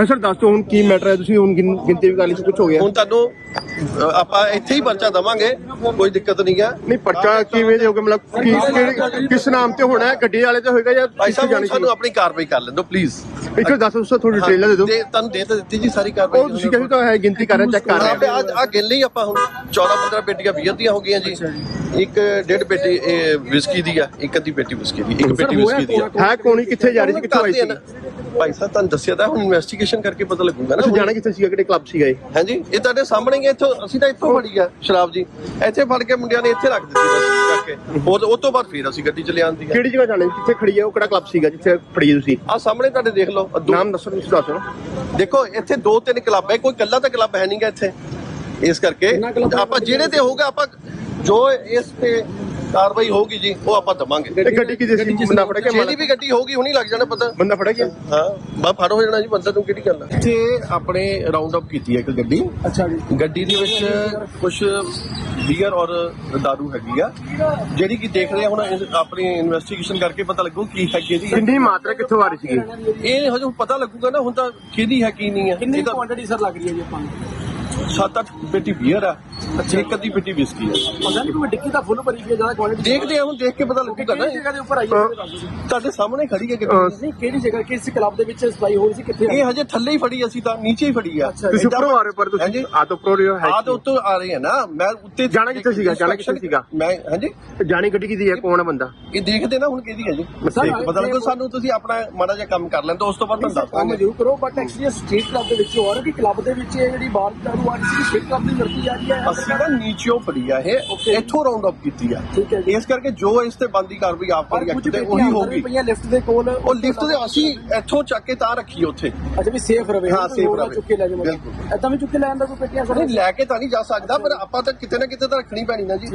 ਹਾਂ ਸਰ ਦੱਸ ਹੁਣ ਕੀ ਮੈਟਰ ਹੈ? ਤੁਸੀਂ ਹੁਣ ਗਿਣ- ਗਿਣਤੀ ਵੀ ਕਰ ਲਈ ਸਭ ਕੁਝ ਹੋ ਗਿਆ। ਹੁਣ ਤੁਹਾਨੂੰ ਅ, ਆਪਾਂ ਇੱਥੇ ਹੀ ਪਰਚਾ ਦਵਾਂਗੇ ਕੋਈ ਦਿੱਕਤ ਨਹੀਂ ਹੈ ਨਹੀਂ ਪਰਚਾ ਕਿਵੇਂ ਦੇ ਹੋਗੇ? ਮਤਲਬ ਕੀ ਕਿਹੜੇ- ਕਿਸ ਨਾਮ ਤੇ ਹੋਣਾ ਹੈ? ਗੱਡੀ ਵਾਲੇ ਤੇ ਹੋਏਗਾ ਜਾਂ ਭਾਈ ਕਿਸੇ ਸਾਹਿਬ ਜਾਣੀ ਹੁਣ ਸਾਨੂੰ ਆਪਣੀ ਕਾਰਵਾਈ ਕਰ ਲੈਣ ਦਿਓ ਪਲੀਜ਼ ਇੱਕ ਦੱਸ ਦਿਓ ਥੋੜੀ ਡਿਟੇਲ ਦੇ ਦਿਓ। ਦੇ ਤੁਹਾਨੂੰ ਦੇ ਤਾਂ ਦਿੱਤੀ ਜੀ ਸਾਰੀ ਕਾਰਵਾਈ ਉਹ ਤੁਸੀਂ ਕਹਿੰਦੇ ਤਾਂ ਹੈ ਗਿਣਤੀ ਕਰ ਰਹੇ ਚੈੱਕ ਕਰ ਰਹੇ ਆ ਆ ਗਿਣ ਲਈ ਆਪਾਂ ਹੁਣ। 14 15 ਪੇਟੀਆਂ ਬੀਅਰ ਦੀਆਂ ਹੋ ਗਈਆਂ ਜੀ। ਇੱਕ ਡੇਢ ਪੇਟੀ ਇਹ ਵਿਸਕੀ ਦੀ ਆ ਇੱਕ ਅੱਧੀ ਪੇਟੀ ਵਿਸਕੀ ਦੀ ਇੱਕ ਪੇਟੀ ਵਿਸਕੀ ਦੀ ਆ। ਹੈ ਕੋਣੀ ਕਿੱਥੇ ਜਾ ਰਹੀ ਸੀ ਕਿੱਥੋਂ ਆਈ ਸੀ? ਭਾਈ ਸਾਹਿਬ ਤੁਹਾਨੂੰ ਦੱਸਿਆ ਤਾਂ ਹੁਣ ਇਨਵੈਸਟੀਗੇਸ਼ਨ ਕਰਕੇ ਪਤਾ ਲੱਗੂਗਾ ਨਾ। ਤੁਸੀਂ ਜਾਣਾ ਕਿੱਥੇ ਸੀਗਾ ਕਿਹੜੇ ਕਲੱਬ ਸੀਗਾ ਇਹ? ਹਾਂਜੀ ਇਹ ਤੁਹਾਡੇ ਸਾਹਮਣੇ ਹੀ ਇੱਥੋਂ ਅਸੀਂ ਤਾਂ ਇੱਥੋਂ ਫੜੀ ਆ ਸ਼ਰਾਬ ਜੀ। ਇੱਥੇ ਫੜ ਕੇ ਮੁੰਡਿਆਂ ਨੇ ਇੱਥੇ ਰੱਖ ਦਿੱਤੀ ਬਸ ਚੱਕ ਕੇ। ਉਹ ਉਹ ਤੋਂ ਬਾਅਦ ਫਿਰ ਅਸੀਂ ਗੱਡੀ ਚ ਲਿਆਂਦੀ ਹੈ ਕਿਹੜੀ ਜਗ੍ਹਾ ਜਾਣਾ? ਕਿੱਥੇ ਖੜੀ ਹੈ ਉਹ ਕਿਹੜਾ ਕਲੱਬ ਸੀਗਾ ਜਿੱਥੇ ਫੜੀ ਤੁਸੀਂ? ਆ ਸਾਹਮਣੇ ਤੁਹਾਡੇ ਦੇਖ ਲਓ ਨਾਮ ਦੱਸੋ ਤੁਸੀਂ ਦੱਸੋ ਦੇਖੋ ਇੱਥੇ ਦੋ ਤਿੰਨ ਕਲੱਬ ਹੈ ਕੋਈ ਕੱਲਾ ਤਾਂ ਕਲੱਬ ਹੈ ਨਹੀਂਗਾ ਇੱਥੇ। ਇਸ ਕਰਕੇ ਆਪਾਂ ਜਿਹੜੇ ਤੇ ਹੋਊਗਾ ਆਪਾਂ ਜੋ ਇਸ ਤੇ ਕਾਰਵਾਈ ਹੋਊਗੀ ਜੀ ਉਹ ਆਪਾਂ ਦਵਾਂਗੇ। ਇਹ ਗੱਡੀ ਕਿਹਦੀ ਸੀ? ਬੰਦਾ ਫੜ ਕੇ ਜਿਹੜੀ ਵੀ ਗੱਡੀ ਹੋਊਗੀ ਹੁਣੀ ਲੱਗ ਜਾਣਾ ਪਤਾ। ਬੰਦਾ ਫੜ ਗਿਆ? ਹਾਂ ਬਾ ਫੜ ਹੋ ਜਾਣਾ ਜੀ ਬੰਦਾ ਨੂੰ ਕਿਹੜੀ ਗੱਲ ਹੈ ਇੱਥੇ ਆਪਣੇ ਰਾਉਂਡ ਅਪ ਕੀਤੀ ਹੈ ਇੱਕ ਗੱਡੀ। ਅੱਛਾ ਜੀ। ਗੱਡੀ ਦੇ ਵਿੱਚ ਕੁਝ ਬੀਅਰ ਔਰ दारू ਹੈਗੀ ਆ। ਜਿਹੜੀ ਕਿ ਦੇਖ ਰਹੇ ਆ ਹੁਣ ਇਸ- ਆਪਣੀ ਇਨਵੈਸਟੀਗੇਸ਼ਨ ਕਰਕੇ ਪਤਾ ਲੱਗੂ ਕੀ ਹੈ ਕਿਹਦੀ ਹੈ। ਕਿੰਨੀ ਮਾਤਰਾ ਕਿੱਥੋਂ ਆ ਰਹੀ ਸੀਗੀ? ਇਹ ਹਜੇ ਪਤਾ ਲੱਗੂਗਾ ਨਾ ਹੁਣ ਤਾਂ ਕਿਹਦੀ ਹੈ ਕੀ ਨਹੀਂ ਹੈ। ਕਿੰਨੀ ਤਾਂ ਕੁਆਂਟੀਟੀ ਸਰ ਲੱਗ ਰਹੀ ਹੈ ਜੀ ਆਪਾਂ ਨੂੰ? ਸੱਤ ਅੱਠ ਪੇਟੀ ਬੀਅਰ ਆ। ਇੱਕ ਅੱਧੀ ਪੇਟੀ ਵਿਸਕੀ ਆ ਪਤਾ ਨਹੀਂ ਕੋਈ ਡਿੱਕੀ ਤਾਂ ਫੁੱਲ ਭਰੀ ਹੈ ਜ਼ਿਆਦਾ ਕੁਆਂਟੀਟੀ ਦੇਖਦੇ ਆ ਹੁਣ ਦੇਖ ਕੇ ਪਤਾ ਲੱਗੂਗਾ ਨਾ ਕਿਹੜੀ ਜਗ੍ਹਾ ਦੇ ਉੱਪਰ ਆਈ ਹੈ। ਤੁਹਾਡੇ ਸਾਹਮਣੇ ਖੜੀ ਹੈ ਗੱਡੀ ਨਹੀਂ ਕਿਹੜੀ ਜਗ੍ਹਾ ਕਿਸ ਕਲੱਬ ਦੇ ਵਿੱਚ ਸਪਲਾਈ ਹੋ ਰਹੀ ਸੀ ਕਿੱਥੇ ਇਹ ਹਜੇ ਥੱਲੇ ਹੀ ਫੜੀ ਅਸੀਂ ਤਾਂ ਨੀਚੇ ਹੀ ਫੜੀ ਆ। ਅੱਛਾ, ਤੁਸੀਂ ਉੱਪਰੋਂ ਆ ਰਹੇ ਹੋ ਪਰ ਤੁਸੀਂ। ਆ ਤੋਂ ਉੱਪਰੋਂ ਰਹੇ ਹੋ ਹੈ ਆ ਤਾਂ ਉੱਤੋਂ ਆ ਰਹੇ ਆ ਨਾ। ਮੈਂ ਉੱਤੇ ਜਾਣਾ ਕਿੱਥੇ ਸੀਗਾ? ਜਾਣਾ ਕਿੱਥੇ ਸੀਗਾ? ਮੈਂ ਹਾਂਜੀ? ਜਾਣੀ ਗੱਡੀ ਕਿਹਦੀ ਹੈ? ਕੌਣ ਹੈ ਬੰਦਾ? ਇਹ ਦੇਖਦੇ ਨਾ ਹੁਣ ਕਿਹਦੀ ਹੈ ਜੀ। ਸਰ, ਪਤਾ ਲੱਗੂ ਸਾਨੂੰ ਤੁਸੀਂ ਆਪਣਾ ਮਾੜਾ ਜਿਹਾ ਕੰਮ ਕਰ ਲੈਣ ਤਾਂ ਉਸ ਤੋਂ ਬਾਅਦ ਤੁਹਾਨੂੰ ਦੱਸ ਕੰਮ ਦਾਂਗੇ ਜ਼ਰੂਰ ਕਰੋ ਬਟ ਐਕਚੁਅਲੀ ਸਟੇਟ ਕਲੱਬ ਦੇ ਵਿੱਚ ਹੋ ਰਿਹਾ ਕਿ ਕਲੱਬ ਦੇ ਵਿੱਚ ਇਹ ਜਿਹੜੀ ਬਾਹਰ ਦਾਰੂ ਆ ਰਹੀ ਸੀ ਸਟੇਟ ਕਲੱਬ ਦੀ ਵਰਤੀ ਜਾ ਰਹੀ ਹੈ ਅਸੀਂ ਤਾਂ ਨੀਚਿਓਂ ਫੜੀ ਆ ਇਹ. ਇੱਥੋਂ ਰਾਉਂਡ ਅਪ ਕੀਤੀ ਆ ਠੀਕ ਹੈ ਜੀ। ਇਸ ਕਰਕੇ ਜੋ ਇਸ ਤੇ ਬੰਦੀ ਕਾਰਵਾਈ ਆਪ ਪਰ ਕਰੀ ਕੁਝ ਐਕਟ ਉਹੀ ਵੀ ਪਈਆਂ ਲਿਫਟ ਦੇ ਕੋਲ ਉਹ ਲਿਫਟ ਦੇ ਅਸੀਂ ਇੱਥੋਂ ਚੱਕ ਕੇ ਤਾਂ ਰੱਖੀ ਉੱਥੇ ਅੱਛਾ ਵੀ ਸੇਫ ਰਵੇ ਹਾਂ, safe ਰਵੇ। ਚੁੱਕ ਲੈ ਜਾਵਾਂਗੇ ਬਿਲਕੁਲ। ਐਦਾਂ ਵੀ ਚੁੱਕ ਕੇ ਲੈ ਆਂਦਾ ਕੋਈ ਪੇਟੀਆਂ ਨਹੀਂ ਲੈ ਕੇ ਤਾਂ ਨਹੀਂ ਜਾ ਸਕਦਾ ਪਰ ਆਪਾਂ ਤਾਂ ਕਿਤੇ ਨਾ ਕਿਤੇ ਤਾਂ ਰੱਖਣੀ ਪੈਣੀ ਨਾ ਜੀ